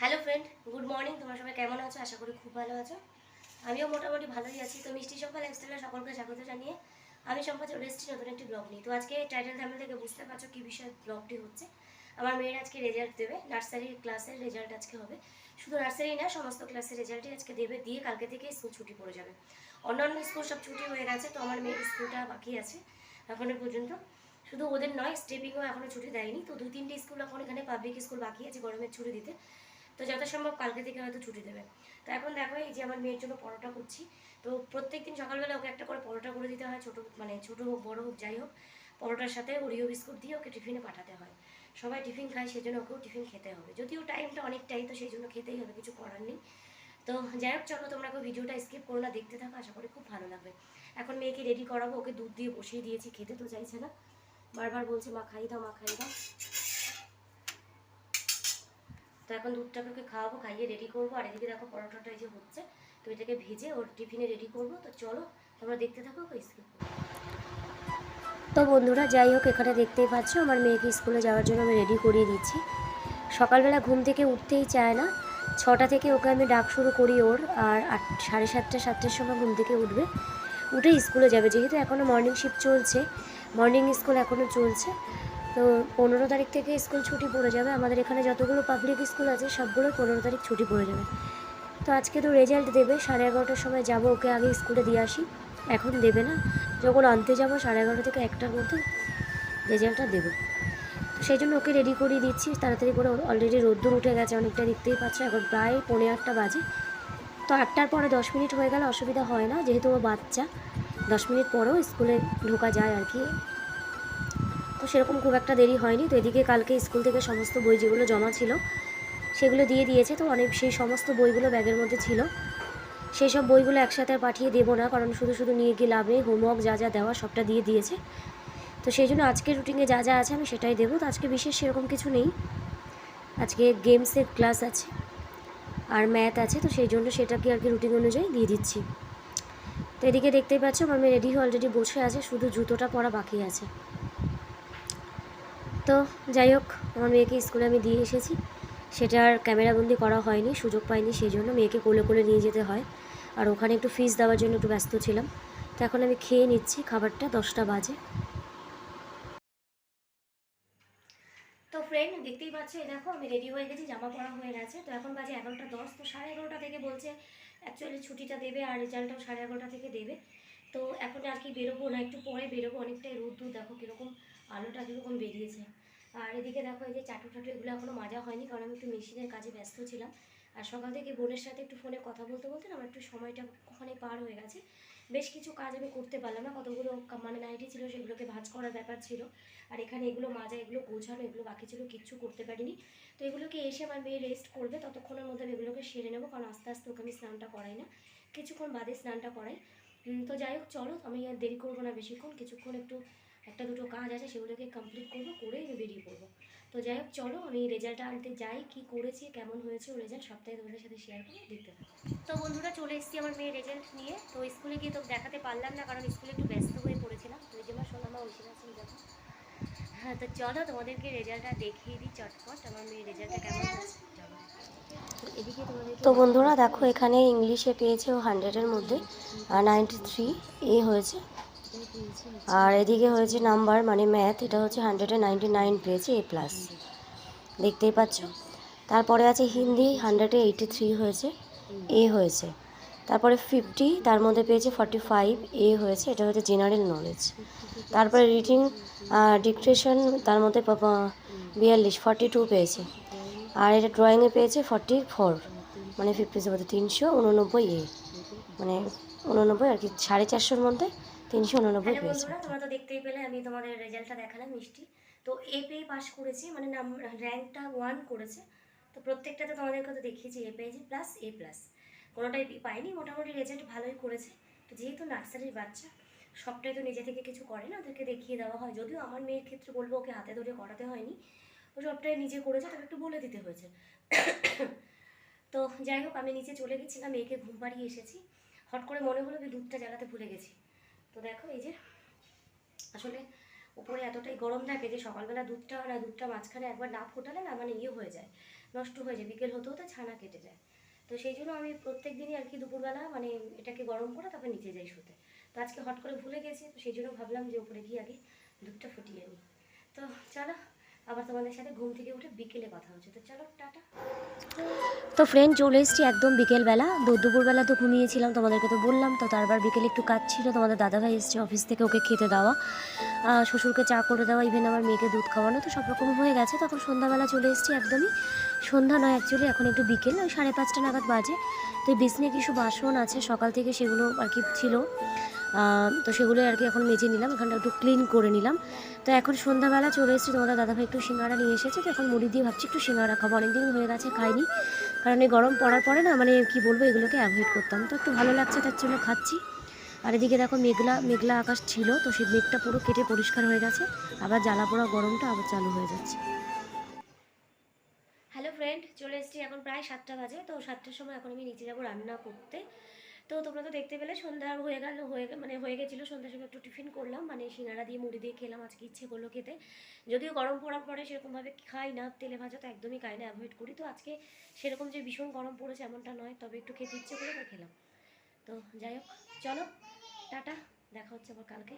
Hello friend good morning তোমরা সবাই কেমন আছো? আশা করি খুব ভালো আছো। আমিও মোটামুটি ভালোই আছি। তো মিষ্টি সকাল লাইফস্টাইলে সকলকে স্বাগত জানিয়ে আমি সম্পা চলে এসেছি নতুন একটি ব্লগ নিয়ে। তো আজকে টাইটেল থাম্বেল থেকে বুঝতে পারছ কী বিষয়ে ব্লগটি হচ্ছে। আমার মেয়ের আজকে রেজাল্ট দেবে। নার্সারি ক্লাসের রেজাল্ট আজকে হবে। শুধু নার্সারি না, সমস্ত ক্লাসের রেজাল্টই আজকে দেবে। দিয়ে কালকে থেকে স্কুল ছুটি পড়ে যাবে। অন্যান্য স্কুল সব ছুটি হয়ে গেছে, তো আমার মেয়ের স্কুলটা বাকি আছে এখনও পর্যন্ত। শুধু ওদের নয় স্টেপিংও এখনও ছুটি দেয়নি। তো দুই তিনটে স্কুল এখন এখানে পাবলিক স্কুল বাকি আছে, গরমের ছুটি দিতে। তো যথাসম্ভব কালকে থেকে হয়তো ছুটি দেবে। তো এখন দেখো এই যে আমার মেয়ের জন্য পরোটা করছি। তো প্রত্যেক দিন সকালবেলা ওকে একটা করে পরোটা করে দিতে হয়, ছোটো মানে ছোটো হোক, বড়ো হোক, যাই হোক। পরোটার সাথে ওরিও বিস্কুট দিয়ে ওকে টিফিনে পাঠাতে হয়। সবাই টিফিন খায় সেই জন্য ওকেও টিফিন খেতে হবে। যদিও টাইমটা অনেকটাই, তো সেই জন্য খেতেই হবে, কিছু করার নেই। তো যাই হোক, চলো তোমরা কেউ ভিডিওটা স্কিপ করো না, দেখতে থাকো, আশা করি খুব ভালো লাগবে। এখন মেয়েকে রেডি করাবো, ওকে দুধ দিয়ে বসিয়ে দিয়েছি, খেতে তো চাইছে না। বারবার বলছে, মা খাই দাও, মা খাই দাও। তো এখন দুধটাকে ওকে খাওয়াবো, খাইয়ে রেডি করব। আর এদিকে দেখো পরোটাটা এই যে হচ্ছে, তো এটাকে ভেজে ওর টিফিনে রেডি করব। তো চলো, তোমরা দেখতে থাকো ওকে স্কিপ তো বন্ধুরা, যাই হোক, এখানে দেখতেই পাচ্ছ, আমার মেয়েকে স্কুলে যাওয়ার জন্য আমি রেডি করিয়ে দিচ্ছি। সকালবেলা ঘুম থেকে উঠতেই চায় না। ছটা থেকে ওকে আমি ডাক শুরু করি ওর, আর আট, সাড়ে সাতটা, সাতটার সময় ঘুম থেকে উঠবে। উঠে স্কুলে যাবে, যেহেতু এখনও মর্নিং শিফট চলছে মর্নিং স্কুল এখনও চলছে। তো পনেরো তারিখ থেকে স্কুল ছুটি পড়ে যাবে। আমাদের এখানে যতগুলো পাবলিক স্কুল আছে সবগুলো পনেরো তারিখ ছুটি পড়ে যাবে। তো আজকে তো রেজাল্ট দেবে, সাড়ে এগারোটার সময় যাব, ওকে আগে স্কুলে দিয়ে আসি। এখন দেবে না। যখন আনতে যাব, সাড়ে এগারোটা থেকে একটার মধ্যে রেজাল্টটা দেবে। তো সেই জন্য ওকে রেডি করিয়ে দিচ্ছি। তাড়াতাড়ি করে অলরেডি রোদ্দুর উঠে গেছে, অনেকটা দেখতেই পাচ্ছ। এখন প্রায় পৌনে আটটা বাজে। তো আটটার পরে দশ মিনিট হয়ে গেলে, অসুবিধা হয় না। যেহেতু ও বাচ্চা, দশ মিনিট পরেও স্কুলে ঢোকা যায় আর কি। সেরকম খুব একটা দেরি হয়নি। তো এদিকে কালকে স্কুল থেকে সমস্ত বই যেগুলো জমা ছিল, সেগুলো দিয়ে দিয়েছে। তো অনেক সেই সমস্ত বইগুলো ব্যাগের মধ্যে ছিল। সেই সব বইগুলো একসাথে পাঠিয়ে দেবো না, কারণ শুধু শুধু নিয়ে গিয়ে লাভ, হোমওয়ার্ক যা যা দেওয়া সবটা দিয়ে দিয়েছে। তো সেই জন্য আজকের রুটিনে যা যা আছে আমি সেটাই দেবো। তো আজকে বিশেষ সেরকম কিছু নেই। আজকে গেমসের ক্লাস আছে আর ম্যাথ আছে, তো সেই জন্য সেটাকে আর কি রুটিন অনুযায়ী দিয়ে দিচ্ছি। তো এদিকে দেখতেই পাচ্ছ, আমার মেয়ে রেডি অলরেডি বসে আছে, শুধু জুতোটা পরা বাকি আছে। তো যাই হোক, আমার মেয়েকে স্কুলে আমি দিয়ে এসেছি। সেটা আর ক্যামেরাবন্দি করা হয়নি, সুযোগ পাইনি সেই জন্য মেয়েকে কোলে কোলে নিয়ে যেতে হয়। আর ওখানে একটু ফিস দেওয়ার জন্য একটু ব্যস্ত ছিলাম। তো এখন আমি খেয়ে নিচ্ছি খাবারটা, দশটা বাজে। তো ফ্রেন্ড দেখতেই পাচ্ছ দেখো, আমি রেডি হয়ে গেছি, জামা পরা হয়ে গেছে। তো এখন বাজে এগারোটা দশ, তো সাড়ে এগারোটা থেকে বলছে অ্যাকচুয়ালি ছুটিটা দেবে আর রেজাল্টটাও সাড়ে এগারোটা থেকে দেবে। তো এখন আর কি বেরোবো না, একটু পরে বেরোবো, অনেকটাই রোদ্দুর, দেখো কীরকম, আলোটা কীরকম বেরিয়েছে। আর এদিকে দেখো এই যে চাটু টাটু এগুলো এখনও মাজা হয়নি, কারণ আমি একটু মেশিনের কাজে ব্যস্ত ছিলাম। আর সকাল থেকে বোনের সাথে একটু ফোনে কথা বলতে বলতে আমার একটু সময়টা ওখানে পার হয়ে গেছে। বেশ কিছু কাজ আমি করতে পারলাম না, কতগুলো মানে নাইটি ছিল সেগুলোকে ভাঁজ করার ব্যাপার ছিল। আর এখানে এগুলো মাজা, এগুলো গোছানো, এগুলো বাকি ছিল, কিচ্ছু করতে পারিনি। তো এগুলোকে এসে আমার মেয়ে রেস্ট করবে, ততক্ষণের মধ্যে আমি এগুলোকে সেরে নেব, কারণ আস্তে আস্তে ওকে আমি স্নানটা করাই না। কিছুক্ষণ বাদে স্নানটা করাই। তো যাই হোক, চলো, আমি আর দেরি করব না বেশিক্ষণ, কিছুক্ষণ একটু একটা দুটো কাজ আছে সেগুলোকে কমপ্লিট করব করে বেরিয়ে পড়ব। তো যাই হোক, চলো আমি রেজাল্টটা আনতে যাই, কি করেছি, কেমন হয়েছে রেজাল্ট সবটাই তোমাদের সাথে শেয়ার করে দেখতে তো বন্ধুরা, চলে এসেছি আমার মেয়ের রেজাল্ট নিয়ে। তো স্কুলে গিয়ে তো দেখাতে পারলাম না, কারণ স্কুলে একটু ব্যস্ত হয়ে পড়েছিলাম। তো যে আমার সোনামা ওই আছে দেখো হ্যাঁ তো চলো তোমাদেরকে রেজাল্টটা দেখিয়ে দিই চটপট, আমার মেয়ের রেজাল্টটা কেমন হয়েছে। চলো তো বন্ধুরা, দেখো এখানে ইংলিশে পেয়েছে ও হান্ড্রেডের মধ্যে নাইনটি থ্রি এ হয়েছে। আর এদিকে হয়েছে নাম্বার মানে ম্যাথ এটা হচ্ছে হান্ড্রেডে নাইন পেয়েছে এ প্লাস দেখতেই পাচ্ছ। তারপরে আছে হিন্দি হান্ড্রেডে থ্রি হয়েছে এ হয়েছে। তারপরে ফিফটি তার মধ্যে পেয়েছে ফর্টি ফাইভ এ হয়েছে, এটা হচ্ছে জেনারেল নলেজ তারপরে রিডিং ডিকটেশন তার মধ্যে বিয়াল্লিশ ফর্টি টু পেয়েছে। আর এটা ড্রয়িংয়ে পেয়েছে ফর্টি ফোর মানে ফিফটি সেভেন তিনশো উননব্বই এ মানে উননব্বই আর কি, সাড়ে চারশোর মধ্যে তিনশো উননব্বই পেয়েছে। তোমরা তো দেখতেই পেলে আমি তোমাদের রেজাল্টটা দেখালাম মিষ্টি। তো এ পেয়ে পাস করেছি মানে নাম র্যাঙ্কটা ওয়ান করেছে। তো প্রত্যেকটাতে তোমাদেরকে তো দেখিয়েছি এ পেয়েছি প্লাস এ প্লাস কোনোটাই বি পাইনি মোটামুটি রেজাল্ট ভালোই করেছে। তো যেহেতু নার্সারির বাচ্চা সবটাই তো নিজে থেকে কিছু করে না ওদেরকে দেখিয়ে দেওয়া হয়। যদিও আমার মেয়ের ক্ষেত্রে বলব ওকে হাতে ধরে করাতে হয়নি। ও সবটাই নিজে করেছে তবে একটু বলে দিতে হয়েছে। তো যাই হোক আমি নিচে চলে গেছিলাম মেয়েকে ঘুম পাড়িয়ে এসেছি। হট করে মনে হলো যে দুধটা জ্বালাতে ভুলে গেছি। তো দেখো এই যে, আসলে উপরে এতটাই গরম থাকে যে সকালবেলা দুধটা না, দুধটা মাঝখানে একবার না ফোটালে না মানে ইয়ে হয়ে যায়, নষ্ট হয়ে যায়, বিকেল হতে হতে ছানা কেটে যায়। তো সেই জন্য আমি প্রত্যেক দিনই আর কি দুপুরবেলা মানে এটাকে গরম করে তারপর নিচে যাই শুতে। তো আজকে হট করে ভুলে গেছি, তো সেই জন্য ভাবলাম যে উপরে গিয়ে আগে দুধটা ফুটিয়ে নিই। তো চলো আবার তোমাদের সাথে ঘুম থেকে উঠে বিকেলে কথা হচ্ছে। তো চলো, টাটা। তো ফ্রেন্ড চলে এসেছি একদম বিকেলবেলা। দু দুপুরবেলা তো ঘুমিয়েছিলাম, তোমাদেরকে তো বললাম। তো তারপর বিকেলে একটু কাজ ছিল, তোমাদের দাদাভাই এসছে অফিস থেকে ওকে খেতে দেওয়া। শ্বশুরকে চা করে দেওয়া ইভেন আমার মেয়েকে দুধ খাওয়ানো, তো সব রকম হয়ে গেছে। তখন সন্ধ্যাবেলা চলে এসেছি একদমই। সন্ধ্যা নয় অ্যাকচুয়ালি এখন একটু বিকেল, ওই সাড়ে পাঁচটা নাগাদ বাজে। তো বিছনে কিছু বাসন আছে, সকাল থেকে সেগুলো আর কি ছিল। তো সেগুলো আর কি এখন মেজে নিলাম, এখানটা একটু ক্লিন করে নিলাম। তো এখন সন্ধ্যাবেলা চলে এসেছি, তোমাদের দাদাভাই একটু সিঙ্গারা নিয়ে এসেছে, তো এখন মুড়ি দিয়ে ভাবছি একটু সিঙ্গারা খাব, অনেকদিন হয়ে গেছে খাইনি। কারণ এই গরম পড়ার পরে না মানে কি বলব, এগুলোকে অ্যাভয়েড করতাম। তো একটু ভালো লাগছে, তার জন্য খাচ্ছি। আর এদিকে দেখো মেঘলা মেঘলা আকাশ ছিল, তো সেই মেঘটা পুরো কেটে পরিষ্কার হয়ে গেছে। আবার জ্বালা পোড়া গরমটা আবার চালু হয়ে যাচ্ছে। হ্যালো ফ্রেন্ড চলে এসেছি এখন প্রায় সাতটা বাজে, তো সাতটার সময় এখন আমি নিচে যাব রান্না করতে। তো তোমরা তো দেখতে পেলে সন্ধ্যা হয়ে গেল, হয়ে মানে হয়ে গেছিল। সন্ধ্যার সময় একটু টিফিন করলাম মানে সিঙাড়া দিয়ে মুড়ি দিয়ে খেলাম, আজকে ইচ্ছে করল খেতে। যদিও গরম পড়ার পরে সেরকমভাবে খাই না, তেলে ভাজা তো একদমই খাই না অ্যাভয়েড করি। তো আজকে সেরকম যে ভীষণ গরম পড়েছে এমনটা নয়, তবে একটু খেতে ইচ্ছে করে খেলাম। তো যাই হোক, চলো, টাটা, দেখা হচ্ছে আবার কালকে।